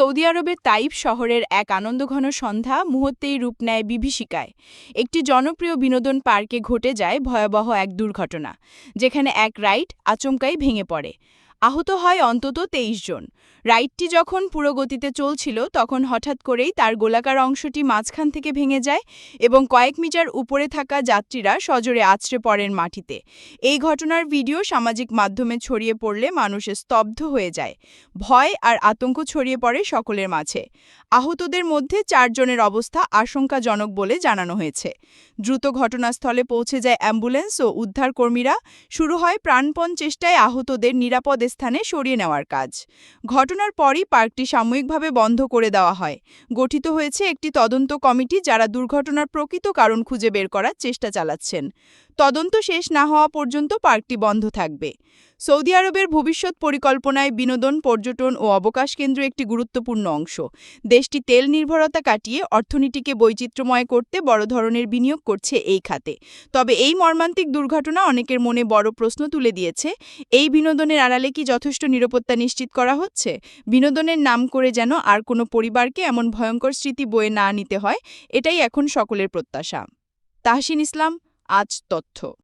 Saudi আরবের তাইব শহরের এক আনন্দঘন সন্ধ্যা মুহূর্তেই রূপ নেয় বিভীষিকায়। একটি জনপ্রিয় বিনোদন পার্কে ঘটে যায় ভয়াবহ এক দুর্ঘটনা, যেখানে এক রাইড আচমকাই ভেঙে পড়ে। আহত হয় অন্তত তেইশ জন। রাইডটি যখন পুরোগতিতে চলছিল, তখন হঠাৎ করেই তার গোলাকার অংশটি মাঝখান থেকে ভেঙে যায় এবং কয়েক মিটার উপরে থাকা যাত্রীরা সজোরে আছড়ে পড়েন মাটিতে। এই ঘটনার ভিডিও সামাজিক মাধ্যমে ছড়িয়ে পড়লে মানুষ স্তব্ধ হয়ে যায়। ভয় আর আতঙ্ক ছড়িয়ে পড়ে সকলের মাঝে। আহতদের মধ্যে চারজনের অবস্থা আশঙ্কাজনক বলে জানানো হয়েছে। দ্রুত ঘটনাস্থলে পৌঁছে যায় অ্যাম্বুলেন্স ও উদ্ধারকর্মীরা। শুরু হয় প্রাণপণ চেষ্টায় আহতদের নিরাপদ স্থানে সরিয়ে নেওয়ার কাজ। ঘটনার পরই পার্কটি সাময়িকভাবে বন্ধ করে দেওয়া হয়। গঠিত হয়েছে একটি তদন্ত কমিটি যারা দুর্ঘটনার প্রকৃত কারণ খুঁজে বের করার চেষ্টা চালাচ্ছেন। তদন্ত শেষ না হওয়া পর্যন্ত পার্কটি বন্ধ থাকবে। সৌদি আরবের ভবিষ্যৎ পরিকল্পনায় বিনোদন, পর্যটন ও অবকাশ কেন্দ্র একটি গুরুত্বপূর্ণ অংশ। দেশটি তেল নির্ভরতা কাটিয়ে অর্থনীতিকে বৈচিত্র্যময় করতে বড় ধরনের বিনিয়োগ করছে এই খাতে। তবে এই মর্মান্তিক দুর্ঘটনা অনেকের মনে বড় প্রশ্ন তুলে দিয়েছে, এই বিনোদনের আড়ালে কি যথেষ্ট নিরাপত্তা নিশ্চিত করা হচ্ছে? বিনোদনের নাম করে যেন আর কোনো পরিবারকে এমন ভয়ঙ্কর স্মৃতি বয়ে না নিতে হয়, এটাই এখন সকলের প্রত্যাশা। তাহসিন ইসলাম, আজ তথ্য।